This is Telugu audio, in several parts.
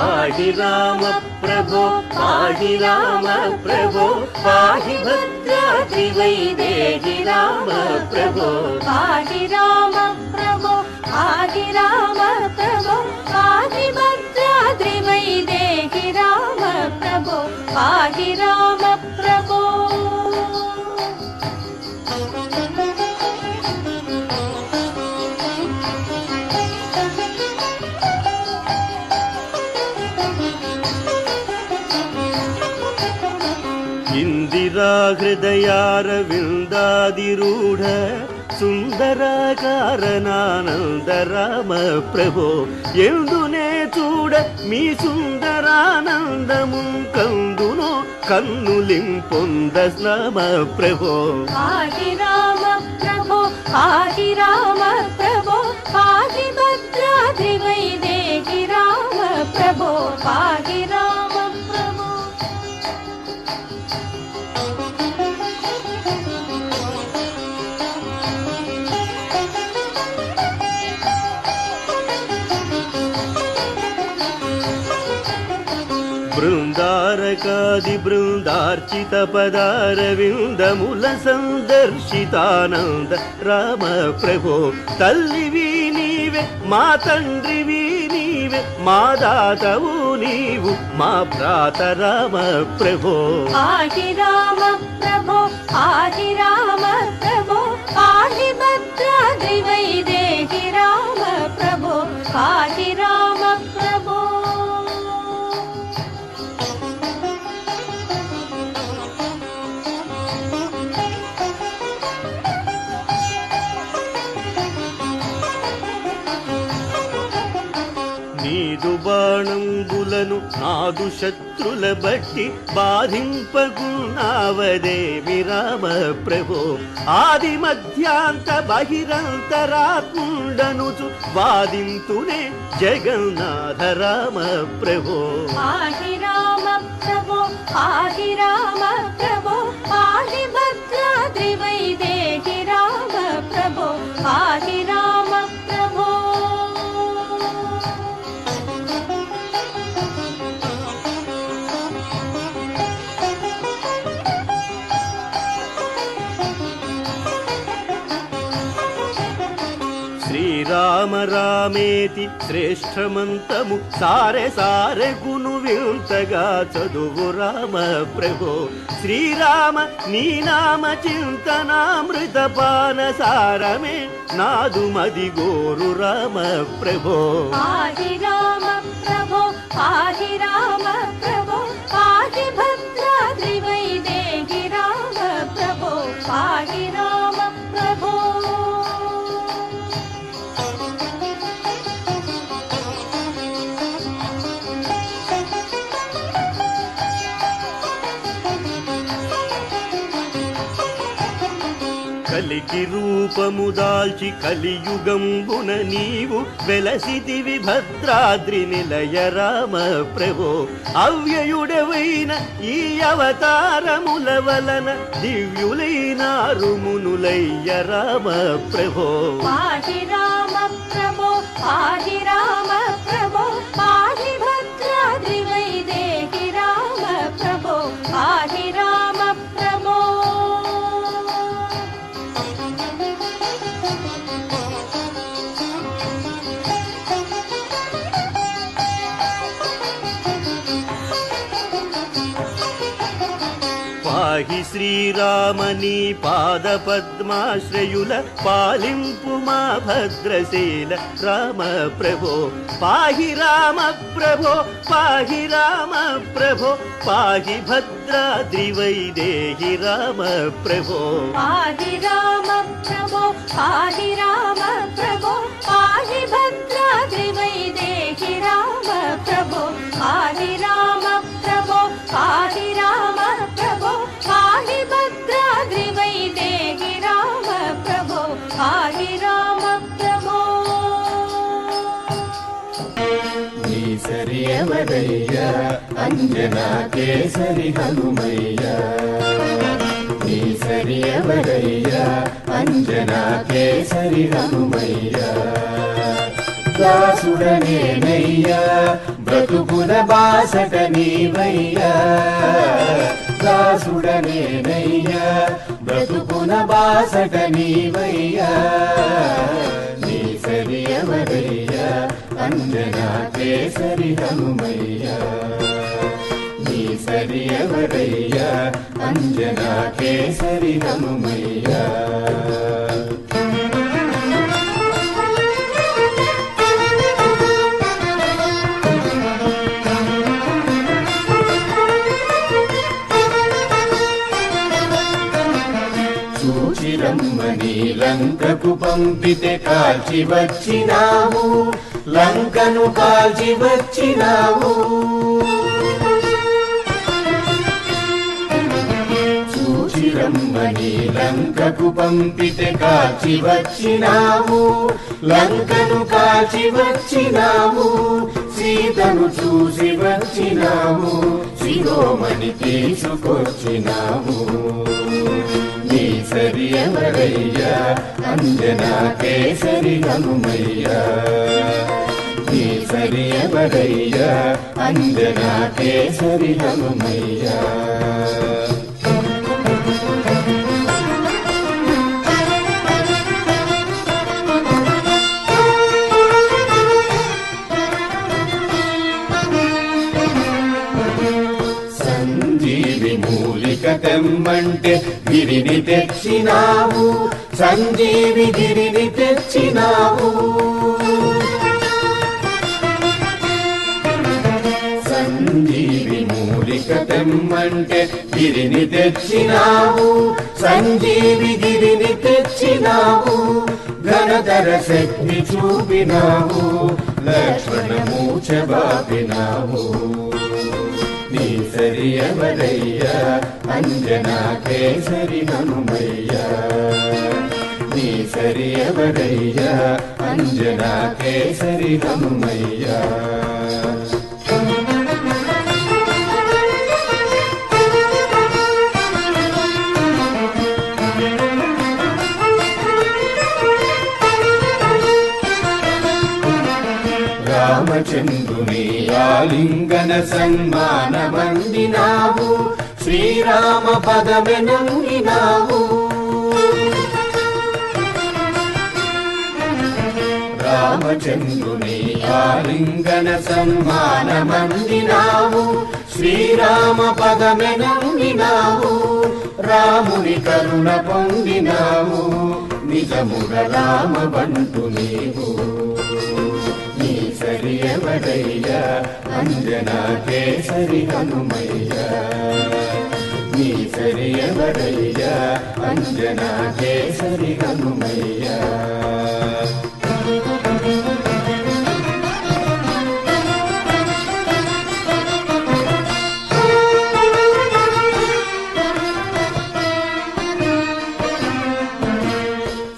पाहि राम प्रभो पाहि राम प्रभो पाहि भद्रा त्रि वै देहि राम प्रभो। पाहि राम प्रभो पाहि राम प्रभो पाहि भद्रा त्रि वै देगी राम प्रभो पाहि राम प्रभो। సుందరాకారనానంద రామ ప్రభో ఎందునే చూడ మీ సుందరానందము కందునో కన్నులింపొంద రామ ప్రభో పాహి రామ ప్రభో పాహి రామ ప్రభో పాహి భద్రాద్రి వైదేహి రామ ప్రభో పాహి బృందారకాది బృందార్చిత పదారవిందముల సందర్శితానంద రామ ప్రభో. తల్లివి నీవే మా తండ్రివి నీవే మా దాతవు నీవు మా భ్రాత రామ ప్రభో. ఆహి రామ ప్రభో ఆహి రామ ప్రభో ఆహి భద్రాద్రి వైదేహి రామ ప్రభో. ఆహి రామ ప్రభో బాణంబులను నాదు శత్రుల బట్టి బాధింపకున్నావదేవి రామ ప్రభో. ఆది మధ్యాంత బహిరంతరాకుండనుచు వాదింతునే జగన్నాథ రామ ప్రభో. పాహి రామ ప్రభో పాహి రామ ప్రభో పాహి భద్రాద్రి వైదేహి రామ ప్రభో. పాహి రామ రామ రామేతి శ్రేష్టమంతము. సారే సారే గును వింతగా చదువు రామ ప్రభో. శ్రీరామ నీ నామ చింతనామృత పాన సారమే. నాదు మది గోరు రామ ప్రభో. రామ ప్రభో రామ ప్రభో. పాహి భద్రాద్రి వైదేహి రామ ప్రభో. రామ కలికి రూపము దాల్చి కలియుగంబున నీవు వెలసిదివి భద్రాద్రి నిలయ రామ ప్రభో. అవ్యయుడవైన ఈ అవతారముల వలన దివ్యులైనారు మునులయ్య రామ ప్రభో. పాహి రామ ప్రభో పాహి రామ ప్రభో పాహి భద్రాద్రి వైదేహి రామ ప్రభో. రామ हि श्रीरामनी पादपद्माश्रयुल पालिपुमा भद्रशील राम प्रभो पाहि राम प्रभो पाहि राम प्रभो पाहि भद्रा त्रि देहि राम प्रभो पाहि राम प्रभो पाहि राम प्रभो पाहि भद्रा त्रिवै देहि राम प्रभो पाहि राम प्रभो पाहि राम ఎవరయ్యా అంజనా కేసరి హనుమయ్యా. కేసరి ఎవరయ్యా అంజనా కేసరి హనుమయ్యా. దాసుడనేనయ్యా బ్రతుకుల బాసట నీవయ్యా. దాసుడనేనయ్యా బ్రతుకున బాసట నీవయ్యా నీ సరి ఎవరయ్యా అంజనా కేసరి హనుమయ్యా. నీ సరి ఎవరయ్యా అంజనా కేసరి హనుమయ్యా. లంకకు పంపితే కాల్చి వచ్చినావు లంకను కాల్చి వచ్చినావు చూచిరమ్మని లంకకు పంపితే కాల్చి వచ్చినావు లంకను కాల్చి వచ్చినావు సీతను చూసి వచ్చినాము. శిరోమణి తీసుకొచ్చినాము. నీ సరి ఎవరయ్యా? అంజనా కేసరి హనుమయ్యా. నీ సరి ఎవరయ్యా? అంజనా కేసరి హనుమయ్యా. తెమ్మంటే గిరిని తెచ్చినావు సంజీవి గిరిని తెచ్చినావు సంజీవి మూలిక తెమ్మంటే గిరిని తెచ్చినావు సంజీవి గిరిని తెచ్చినావు ఘనతర శక్తి చూపినావు లక్ష్మణ మూచబాపినావు నీ అంజనా కేసరి హనుమయ్య నీ సరి ఎవరయ్యా అంజనా కేసరి హనుమయ్య రామచంద్ర రామచంద్రుని సన్మాన సన్మానమందినావు శ్రీరామ పదమెనంగినావు రామచంద్రుని ఆలింగన సన్మాన సన్మానమందినావు శ్రీరామ పదమెనంగినావు రాముని కరుణ పొందినావు. నిజముగ రామ బంటు నీవు. నీ అంజనా కేసరి హనుమయ్య నీ సరి అంజనా కేసరి హనుమయ్య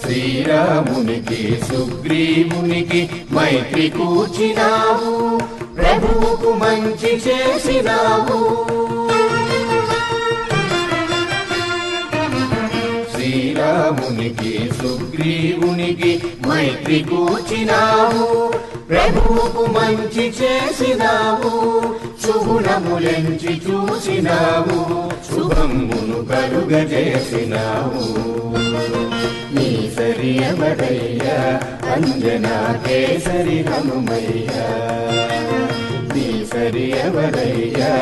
శ్రీరామునికి సుగ్రీవునికి మైత్రి కూర్చినావు ప్రభువుకు మంచి చేసినావు శ్రీరామునికి సుగ్రీవునికి మైత్రి కూర్చినావు ప్రభువుకు మంచి చేసినావు శుభునములెంచి చూసినావు శుభమును కలుగజేసినావు నీ సరియమదయ్యా అంజనా కేసరి హనుమయ్యా. నీ సరి ఎవరయ్యా?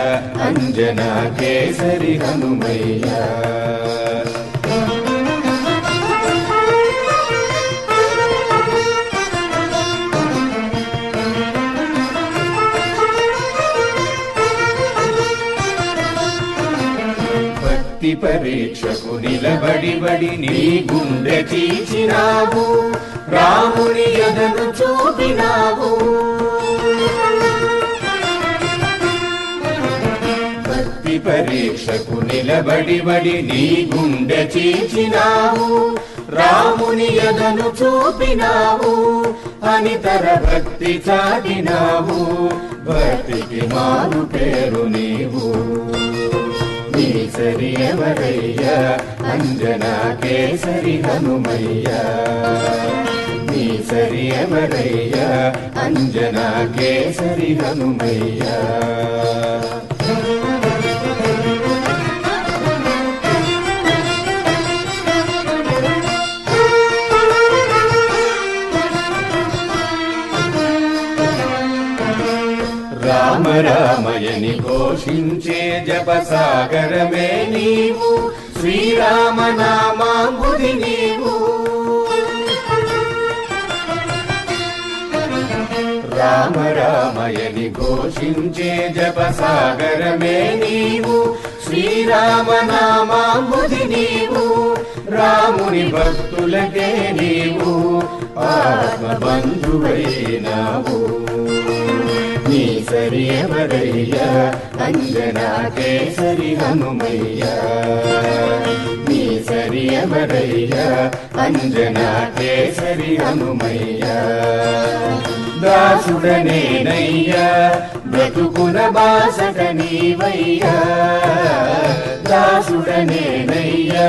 అంజనా కేసరి హనుమయ్యా. భక్తి పరీక్షకు నిలబడి బడి నీ గుండె తీచినావు రాముని ఎదను చూపినావు. భక్తి పరీక్షకు నిలబడి బడి నీ గుండె చీచినావు రాముని ఎదను చూపినావు. అనితర భక్తి చాటినావు. భక్తికి మారు పేరు నీవు. నీ సరి అంజనా కేసరి హనుమయ్య. నీ సరి ఎవరయ్యా అంజనా కేసరి హనుమయ్యా. రామయని ఘోషించే జపసాగరమే నీవు. శ్రీరామ నామాంబుది నీవు. రామ రామయని ఘోషించే జపసాగరమే నీవు. శ్రీరామ నామాంబుది నీవు. రాముని భక్తులకే నీవు. ఆత్మ బంధువైనావు సరి ఎవరయ్యా అంజనా కేసరి హనుమయ్య నీ సరి అంజనా కేసరి హనుమయ్య దాసుడనేనయ్యా బ్రతుకున బాసట నీవయ్యా దాసుడనేనయ్యా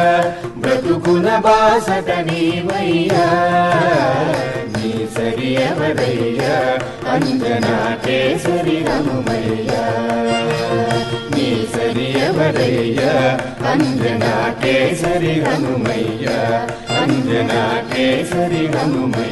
బ్రతుకున బాసట నీవయ్యా నీ సరి అంజనా కేసరి హనుమయ్యా నీ సరి అంజనా కేసరి హనుమయ్యా అంజనా కేసరి హనుమయ్య